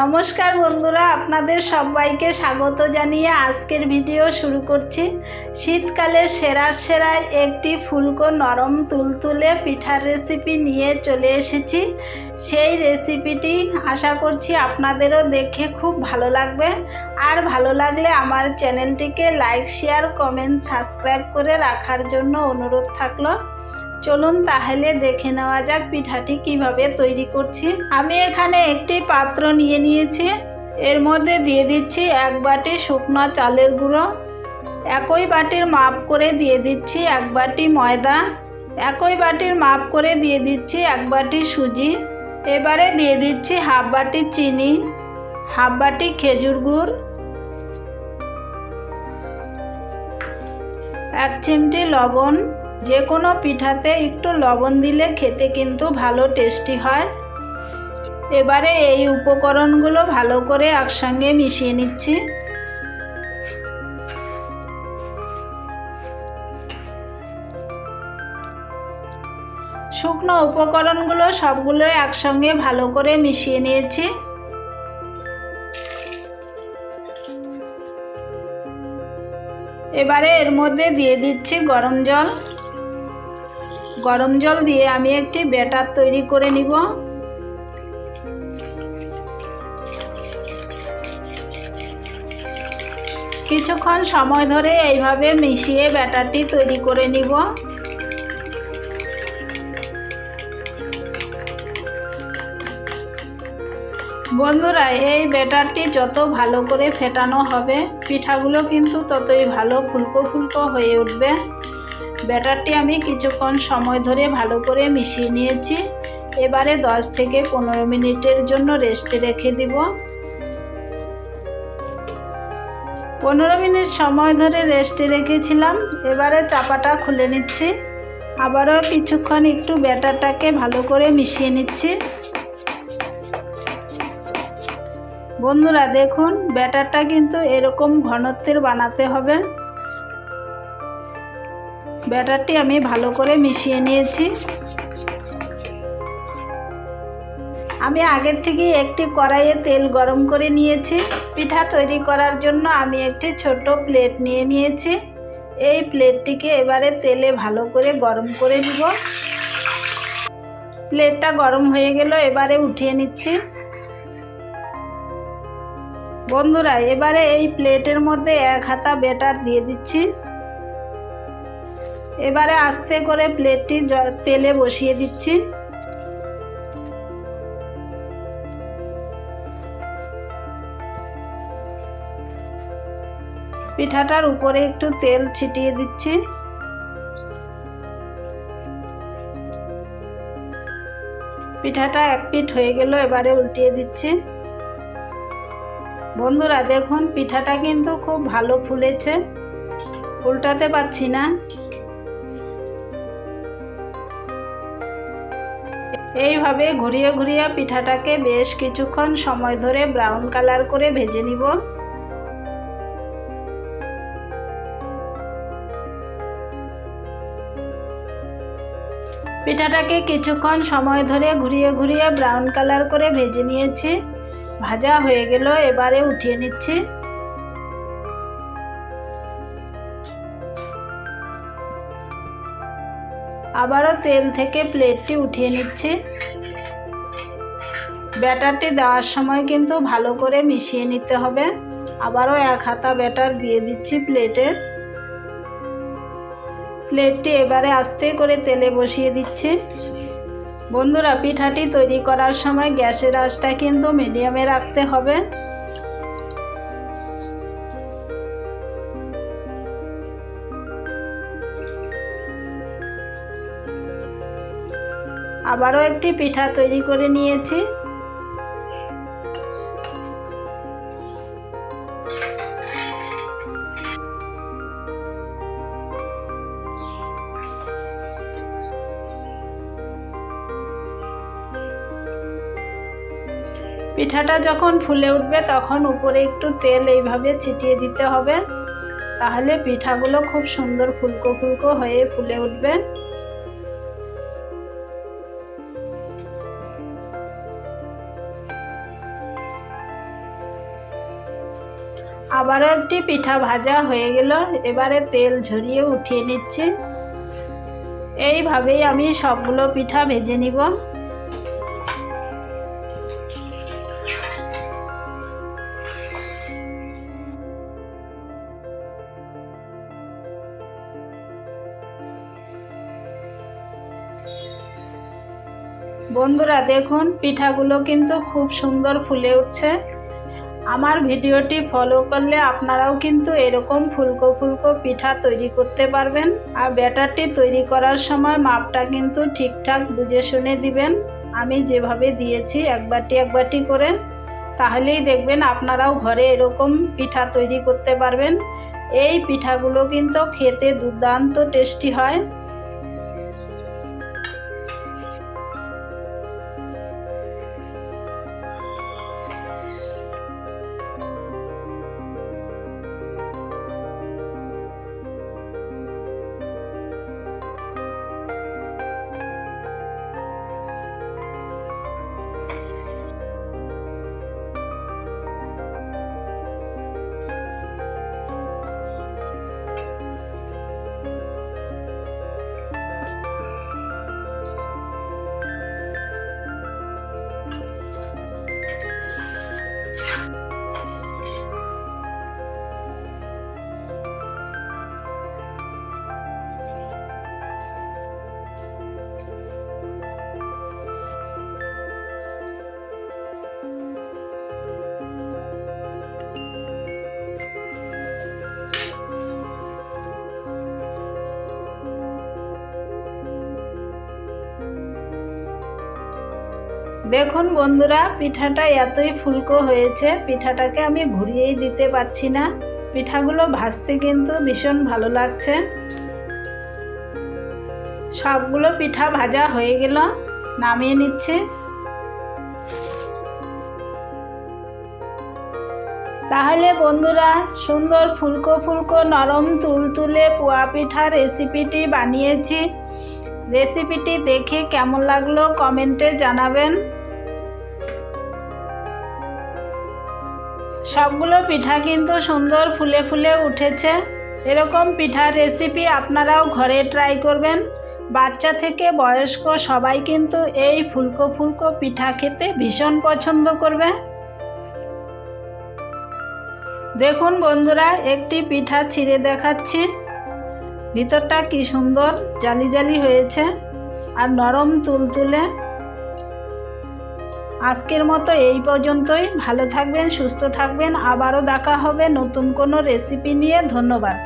নমস্কার বন্ধুরা, আপনাদের সবাইকে স্বাগত জানিয়ে আজকের ভিডিও শুরু করছি। শীতকালে সেরার সেরা একটি ফুলকো নরম তুলতুলে পিঠার রেসিপি নিয়ে চলে এসেছি। সেই রেসিপিটি আশা করছি আপনাদেরও দেখে খুব ভালো লাগবে। আর ভালো লাগলে আমার চ্যানেলটিকে লাইক শেয়ার কমেন্ট সাবস্ক্রাইব করে রাখার জন্য অনুরোধ থাকল। চলুন তাহলে দেখে নেওয়া যাক পিঠাটি কীভাবে তৈরি করছি। আমি এখানে একটি পাত্র নিয়ে নিয়েছি। এর মধ্যে দিয়ে দিচ্ছি এক বাটি শুকনো চালের গুঁড়ো। একই বাটির মাপ করে দিয়ে দিচ্ছি এক বাটি ময়দা। একই বাটির মাপ করে দিয়ে দিচ্ছি এক বাটি সুজি। এবারে দিয়ে দিচ্ছি হাফ বাটি চিনি, হাফ বাটি খেজুর গুড়, এক চিমটি লবণ যে কোনো পিঠাতে একটু লবণ দিলে খেতে কিন্তু ভালো টেস্টি হয়। এবারে এই উপকরণগুলো ভালো করে একসঙ্গে মিশিয়ে নিচ্ছি। শুকনো উপকরণগুলো সবগুলো একসঙ্গে ভালো করে মিশিয়ে নিয়েছি। এবারে এর মধ্যে দিয়ে দিচ্ছি গরম জল। গরম জল দিয়ে আমি একটি ব্যাটার তৈরি করে নিব। কিছুক্ষণ সময় ধরে এইভাবে মিশিয়ে ব্যাটারটি তৈরি করে নিব। বন্ধুরা, এই ব্যাটারটি যত ভালো করে ফেটানো হবে, পিঠাগুলো কিন্তু ততই ভালো ফুলকো ফুলকো হয়ে উঠবে। ব্যাটারটি আমি কিছুক্ষণ সময় ধরে ভালো করে মিশিয়ে নিয়েছি। এবারে 10 থেকে পনেরো মিনিটের জন্য রেস্টে রেখে দিব। পনেরো মিনিট সময় ধরে রেস্টে রেখেছিলাম। এবারে চাপাটা খুলে নিচ্ছি। আবারও কিছুক্ষণ একটু ব্যাটারটাকে ভালো করে মিশিয়ে নিচ্ছি। বন্ধুরা, দেখুন, ব্যাটারটা কিন্তু এরকম ঘনত্বের বানাতে হবে। ব্যাটারটি আমি ভালো করে মিশিয়ে নিয়েছি। আমি আগের থেকে একটি কড়াইয়ে তেল গরম করে নিয়েছি। পিঠা তৈরি করার জন্য আমি একটি ছোট প্লেট নিয়ে নিয়েছি। এই প্লেটটিকে এবারে তেলে ভালো করে গরম করে দিব প্লেটটা গরম হয়ে গেল, এবারে উঠিয়ে নিচ্ছি। বন্ধুরা, এবারে এই প্লেটের মধ্যে এক হাতা বেটার দিয়ে দিচ্ছি। এবারে আস্তে করে প্লেটটি তেলে বসিয়ে দিচ্ছি। পিঠাটার উপরে একটু তেল ছিটিয়ে দিচ্ছি। পিঠাটা এক পিঠ হয়ে গেল, এবারে উল্টিয়ে দিচ্ছি। বন্ধুরা, দেখুন, পিঠাটা কিন্তু খুব ভালো ফুলেছে। উল্টাতে পারছি না। এইভাবে ঘুরিয়ে ঘুরিয়ে পিঠাটাকে বেশ কিছুক্ষণ সময় ধরে ব্রাউন কালার করে ভেজে নিব। পিঠাটাকে কিছুক্ষণ সময় ধরে ঘুরিয়ে ঘুরিয়ে ব্রাউন কালার করে ভেজে নিয়েছি। ভাজা হয়ে গেল, এবারে উঠিয়ে নিচ্ছি। আবারও তেল থেকে প্লেটটি উঠিয়ে নিচ্ছি। ব্যাটারটি দেওয়ার সময় কিন্তু ভালো করে মিশিয়ে নিতে হবে। আবারও এক হাতা ব্যাটার দিয়ে দিচ্ছি প্লেটে। প্লেটটি এবারে আস্তে করে তেলে বসিয়ে দিচ্ছি। বন্ধুরা, পিঠাটি তৈরি করার সময় গ্যাসের আঁচটা কিন্তু মিডিয়ামে রাখতে হবে। আবারও একটি পিঠা তৈরি করে নিয়েছি। পিঠাটা যখন ফুলে উঠবে তখন উপরে একটু তেল এইভাবে ছিটিয়ে দিতে হবে। তাহলে পিঠাগুলো খুব সুন্দর ফুলকো ফুলকো হয়ে ফুলে উঠবে। আবারও একটি পিঠা ভাজা হয়ে গেল। এবারে তেল ঝরিয়ে উঠিয়ে নিচ্ছি। এইভাবেই আমি সবগুলো পিঠা ভেজে নিব। বন্ধুরা, দেখুন, পিঠাগুলো কিন্তু খুব সুন্দর ফুলে উঠছে। আমার ভিডিওটি ফলো করলে আপনারাও কিন্তু এরকম ফুলকো ফুলকো পিঠা তৈরি করতে পারবেন। আর ব্যাটারটি তৈরি করার সময় মাপটা কিন্তু ঠিকঠাক বুঝে শুনে দিবেন। আমি যেভাবে দিয়েছি এক বাটি এক বাটি করে। তাহলেই দেখবেন আপনারাও ঘরে এরকম পিঠা তৈরি করতে পারবেন। এই পিঠাগুলো কিন্তু খেতে দুর্দান্ত টেস্টি হয়। দেখুন বন্ধুরা, পিঠাটা এতই ফুলকো হয়েছে, পিঠাটাকে আমি ঘুরিয়েই দিতে পারছি না। পিঠাগুলো ভাজতে কিন্তু ভীষণ ভালো লাগছে। সবগুলো পিঠা ভাজা হয়ে গেল, নামিয়ে নিচ্ছে। তাহলে বন্ধুরা, সুন্দর ফুলকো ফুলকো নরম তুলতুলে পোয়া পিঠা রেসিপিটি বানিয়েছি। রেসিপিটি দেখে কেমন লাগল কমেন্টে জানাবেন। সবগুলো পিঠা কিন্তু সুন্দর ফুলে ফুলে উঠেছে। এরকম পিঠার রেসিপি আপনারাও ঘরে ট্রাই করবেন। বাচ্চা থেকে বয়স্ক সবাই কিন্তু এই ফুলকো ফুলকো পিঠা খেতে ভীষণ পছন্দ করবে। দেখুন বন্ধুরা, একটি পিঠা ছিঁড়ে দেখাচ্ছি। ভিতরটা কি সুন্দর, জালি জালি হয়েছে আর নরম তুলতুলে। আজকের মতো এই পর্যন্তই। ভালো থাকবেন, সুস্থ থাকবেন। আবারও দেখা হবে নতুন কোনো রেসিপি নিয়ে। ধন্যবাদ।